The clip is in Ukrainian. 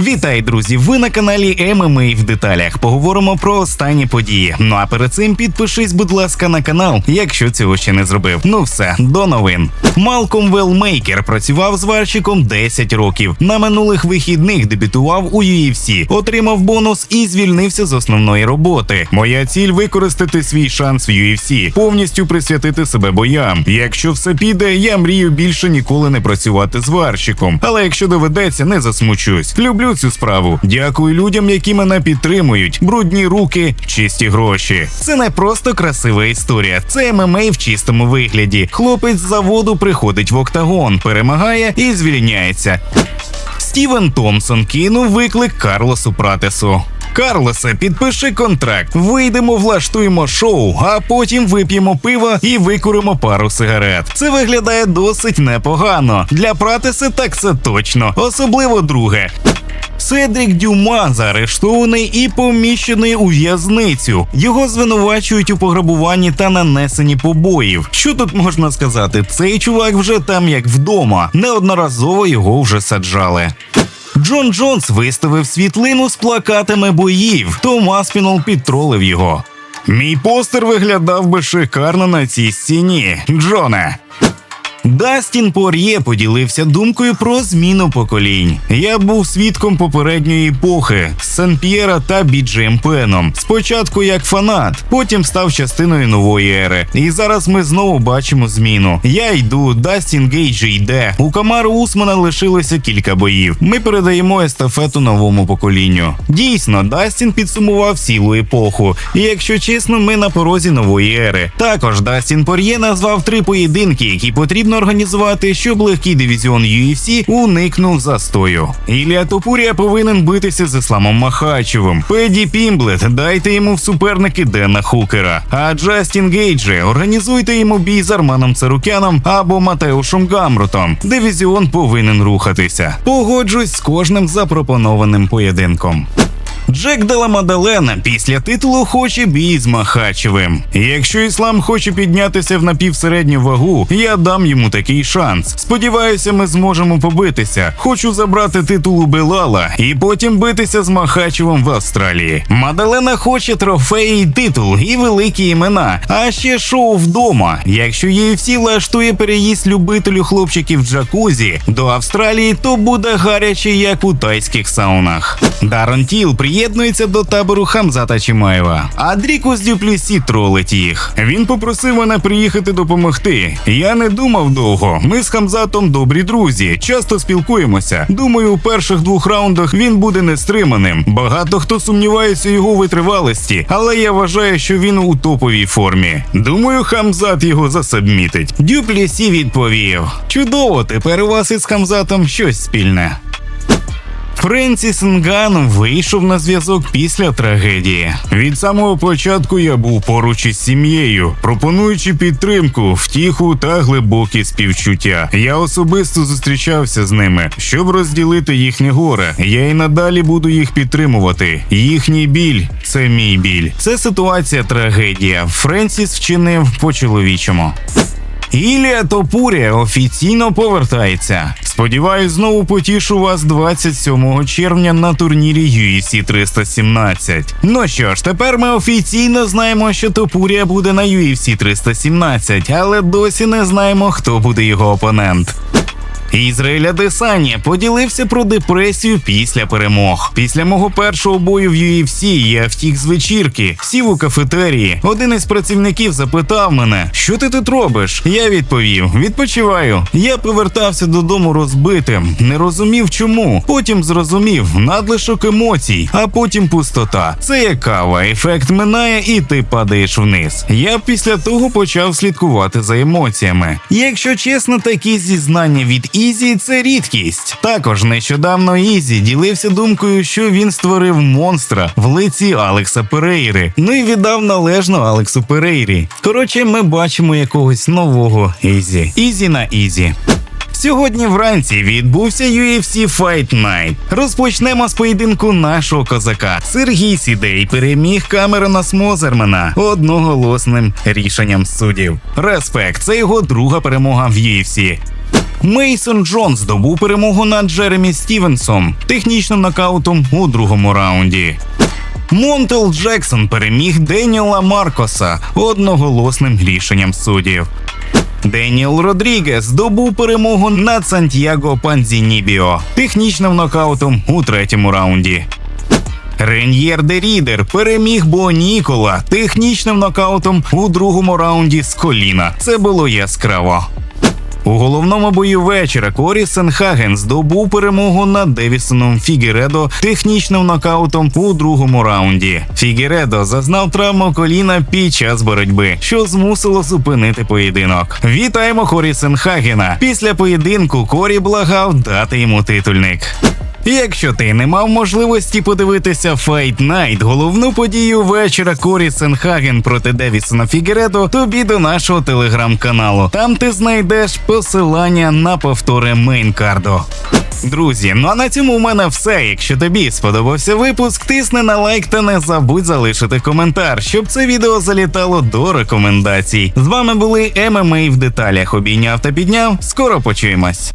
Вітай, друзі! Ви на каналі ММА в деталях. Поговоримо про останні події. Ну а перед цим підпишись, будь ласка, на канал, якщо цього ще не зробив. Ну все, до новин. Малком Велмейкер працював зварщиком 10 років. На минулих вихідних дебютував у UFC, отримав бонус і звільнився з основної роботи. Моя ціль використати свій шанс в UFC, повністю присвятити себе боям. Якщо все піде, я мрію більше ніколи не працювати зварщиком. Але якщо доведеться, не засмучусь. Люблю цю справу. Дякую людям, які мене підтримують. Брудні руки, чисті гроші. Це не просто красива історія, це ММА в чистому вигляді. Хлопець з заводу приходить в октагон, перемагає і звільняється. Стівен Томпсон кинув виклик Карлосу Пратесу. Карлосе, підпиши контракт. Вийдемо, влаштуємо шоу, а потім вип'ємо пива і викуримо пару сигарет. Це виглядає досить непогано. Для Пратеса так це точно, особливо друге. Седрік Дюма заарештований і поміщений у в'язницю. Його звинувачують у пограбуванні та нанесенні побоїв. Що тут можна сказати? Цей чувак вже там як вдома. Неодноразово його вже саджали. Джон Джонс виставив світлину з плакатами боїв. Том Аспінол підтролив його. Мій постер виглядав би шикарно на цій стіні, Джоне. Дастін Пор'є поділився думкою про зміну поколінь. Я був свідком попередньої епохи Сен П'єра та Біджеєм Пеном. Спочатку як фанат, потім став частиною нової ери. І зараз ми знову бачимо зміну. Я йду, Дастін Гейджі йде. У Камару Усмана лишилося кілька боїв. Ми передаємо естафету новому поколінню. Дійсно, Дастін підсумував цілу епоху. І якщо чесно, ми на порозі нової ери. Також Дастін Пор'є назвав три поєдинки, які потрібно організувати, щоб легкий дивізіон UFC уникнув застою. Ілля Топурія повинен битися з Ісламом Махачевим. Педі Пімблет, дайте йому в суперники Дена Хукера. А Джастін Гейджі, організуйте йому бій з Арманом Царукяном або Матеушем Гамрутом. Дивізіон повинен рухатися. Погоджусь з кожним запропонованим поєдинком. Джек Дела Мадалена після титулу хоче бій з Махачевим. Якщо іслам хоче піднятися в напівсередню вагу, я дам йому такий шанс. Сподіваюся, ми зможемо побитися. Хочу забрати титул у Белала і потім битися з Махачевим в Австралії. Мадалена хоче трофеї, титул і великі імена. А ще шоу вдома. Якщо UFC влаштує переїзд любителю хлопчиків джакузі до Австралії, то буде гаряче, як у тайських саунах. Дарон Тіл приєднується до табору Хамзата Чимаєва, а Дрікус Дюплісі тролить їх. Він попросив мене приїхати допомогти. Я не думав довго. Ми з Хамзатом добрі друзі, часто спілкуємося. Думаю, у перших двох раундах він буде нестриманим. Багато хто сумнівається у його витривалості, але я вважаю, що він у топовій формі. Думаю, Хамзат його засабмітить. Дюплісі відповів: Чудово, тепер у вас із Хамзатом щось спільне. Френсіс Нгану вийшов на зв'язок після трагедії. Від самого початку я був поруч із сім'єю, пропонуючи підтримку, втіху та глибокі співчуття. Я особисто зустрічався з ними, щоб розділити їхнє горе. Я і надалі буду їх підтримувати. Їхній біль це мій біль. Це ситуація трагедія. Френсіс вчинив по-чоловічому. Ілія Топурія офіційно повертається. Сподіваюсь, знову потішу вас 27 червня на турнірі UFC 317. Ну що ж, тепер ми офіційно знаємо, що Топурія буде на UFC 317, але досі не знаємо, хто буде його опонент. Ізраїля Десані поділився про депресію після перемог. Після мого першого бою в UFC я втік з вечірки, сів у кафетерії. Один із працівників запитав мене, що ти тут робиш? Я відповів: відпочиваю. Я повертався додому розбитим, не розумів чому. Потім зрозумів надлишок емоцій, а потім пустота. Це як кава, ефект минає, і ти падаєш вниз. Я після того почав слідкувати за емоціями. Якщо чесно, такі зізнання від Ізі це рідкість. Також нещодавно Ізі ділився думкою, що він створив монстра в лиці Алекса Перейри. Ну і віддав належно Алексу Перейрі. Коротше, ми бачимо якогось нового Ізі. Ізі на Ізі. Сьогодні вранці відбувся UFC Fight Night. Розпочнемо з поєдинку нашого козака. Сергій Сідей переміг Камерона Смозермена одноголосним рішенням суддів. Респект, це його друга перемога в UFC. Мейсон Джонс здобув перемогу над Джеремі Стівенсом технічним нокаутом у другому раунді. Монтел Джексон переміг Деніела Маркоса одноголосним рішенням суддів. Деніел Родрігес здобув перемогу над Сантьяго Панзінібіо технічним нокаутом у третьому раунді. Рен'єр де Рідер переміг Бо Нікола технічним нокаутом у другому раунді з коліна. Це було яскраво. У головному бою вечора Корі Сенхаген здобув перемогу над Девісоном Фігередо технічним нокаутом у другому раунді. Фігередо зазнав травму коліна під час боротьби, що змусило зупинити поєдинок. Вітаємо Корі Сенхагена. Після поєдинку Корі благав дати йому титульник. Якщо ти не мав можливості подивитися Fight Night, головну подію вечора Корі Сенхаген проти Девісона Фігередо, тобі до нашого телеграм-каналу. Там ти знайдеш посилання на повтори мейнкарду. Друзі, ну а на цьому у мене все. Якщо тобі сподобався випуск, тисни на лайк та не забудь залишити коментар, щоб це відео залітало до рекомендацій. З вами були ММА в деталях. Обійняв та підняв. Скоро почуємось.